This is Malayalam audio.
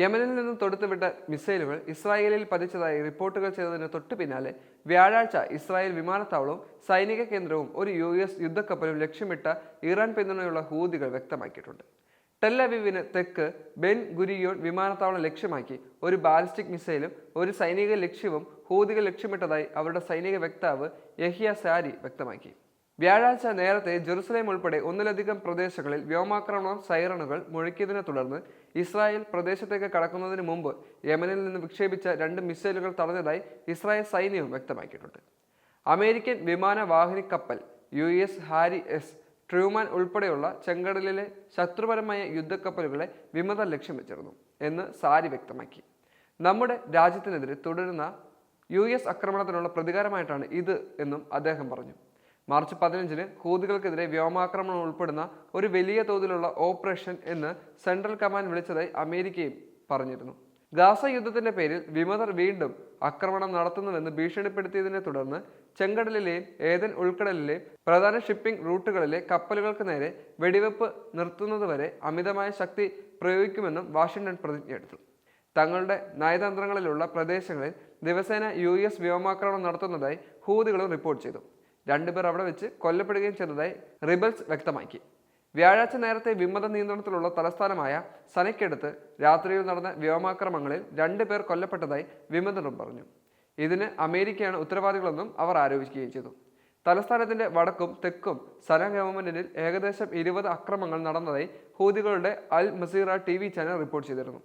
യമനിൽ നിന്നും തൊടുത്തുവിട്ട മിസൈലുകൾ ഇസ്രായേലിൽ പതിച്ചതായി റിപ്പോർട്ടുകൾ ചെയ്തതിന് തൊട്ടു പിന്നാലെ വ്യാഴാഴ്ച ഇസ്രായേൽ വിമാനത്താവളവും സൈനിക കേന്ദ്രവും ഒരു യു എസ് യുദ്ധക്കപ്പലും ലക്ഷ്യമിട്ട ഇറാൻ പിന്തുണയുള്ള ഹൂതികൾ വ്യക്തമാക്കിയിട്ടുണ്ട്. ടെല്ലവിവിന് തെക്ക് ബെൻ ഗുരിയോൺ വിമാനത്താവളം ലക്ഷ്യമാക്കി ഒരു ബാലിസ്റ്റിക് മിസൈലും ഒരു സൈനിക ലക്ഷ്യവും ഹൂതികൾ ലക്ഷ്യമിട്ടതായി അവരുടെ സൈനിക വക്താവ് യഹിയ സാരി വ്യക്തമാക്കി. വ്യാഴാഴ്ച നേരത്തെ ജെറുസലേം ഉൾപ്പെടെ ഒന്നിലധികം പ്രദേശങ്ങളിൽ വ്യോമാക്രമണം സൈറണുകൾ മുഴക്കിയതിനെ തുടർന്ന് ഇസ്രായേൽ പ്രദേശത്തേക്ക് കടക്കുന്നതിന് മുമ്പ് യമനിൽ നിന്ന് വിക്ഷേപിച്ച രണ്ട് മിസൈലുകൾ തടഞ്ഞതായി ഇസ്രായേൽ സൈന്യവും വ്യക്തമാക്കിയിട്ടുണ്ട്. അമേരിക്കൻ വിമാനവാഹിനി കപ്പൽ U S Harry S Truman ഉൾപ്പെടെയുള്ള ചെങ്കടലിലെ ശത്രുപരമായ യുദ്ധക്കപ്പലുകളെ വിമത ലക്ഷ്യം വെച്ചിരുന്നു എന്ന് സാരി വ്യക്തമാക്കി. നമ്മുടെ രാജ്യത്തിനെതിരെ തുടരുന്ന യു എസ് ആക്രമണത്തിനുള്ള പ്രതികാരമായിട്ടാണ് ഇത് എന്നും അദ്ദേഹം പറഞ്ഞു. മാർച്ച് പതിനഞ്ചിന് ഹൂതികൾക്കെതിരെ വ്യോമാക്രമണം ഉൾപ്പെടുന്ന ഒരു വലിയ തോതിലുള്ള ഓപ്പറേഷൻ എന്ന് സെൻട്രൽ കമാൻഡ് വിളിച്ചതായി അമേരിക്കയും പറഞ്ഞിരുന്നു. ഗാസ യുദ്ധത്തിന്റെ പേരിൽ വിമതർ വീണ്ടും ആക്രമണം നടത്തുന്നുവെന്ന് ഭീഷണിപ്പെടുത്തിയതിനെ തുടർന്ന് ചെങ്കടലിലെയും ഏതൻ ഉൾക്കടലിലെയും പ്രധാന ഷിപ്പിംഗ് റൂട്ടുകളിലെ കപ്പലുകൾക്ക് നേരെ വെടിവെപ്പ് നിർത്തുന്നതുവരെ അമിതമായ ശക്തി പ്രയോഗിക്കുമെന്നും വാഷിംഗ്ടൺ പ്രതിജ്ഞയെടുത്തു തങ്ങളുടെ നയതന്ത്രങ്ങളിലുള്ള പ്രദേശങ്ങളിൽ ദിവസേന യു എസ് വ്യോമാക്രമണം നടത്തുന്നതായി ഹൂതികളും റിപ്പോർട്ട് ചെയ്തു. രണ്ടുപേർ അവിടെ വെച്ച് കൊല്ലപ്പെടുകയും ചെയ്തതായി റിബൽസ് വ്യക്തമാക്കി. വ്യാഴാഴ്ച നേരത്തെ വിമത നിയന്ത്രണത്തിലുള്ള തലസ്ഥാനമായ സനയ്ക്കടുത്ത് രാത്രിയിൽ നടന്ന വ്യോമാക്രമങ്ങളിൽ രണ്ടു പേർ കൊല്ലപ്പെട്ടതായി വിമതരും പറഞ്ഞു. ഇതിന് അമേരിക്കയാണ് ഉത്തരവാദികളെന്നും അവർ ആരോപിക്കുകയും ചെയ്തു. തലസ്ഥാനത്തിന്റെ വടക്കും തെക്കും സന ഗവൺമെന്റിൽ ഏകദേശം ഇരുപത് അക്രമങ്ങൾ നടന്നതായി ഹൂതികളുടെ Al Masirah T channel report ചെയ്തിരുന്നു.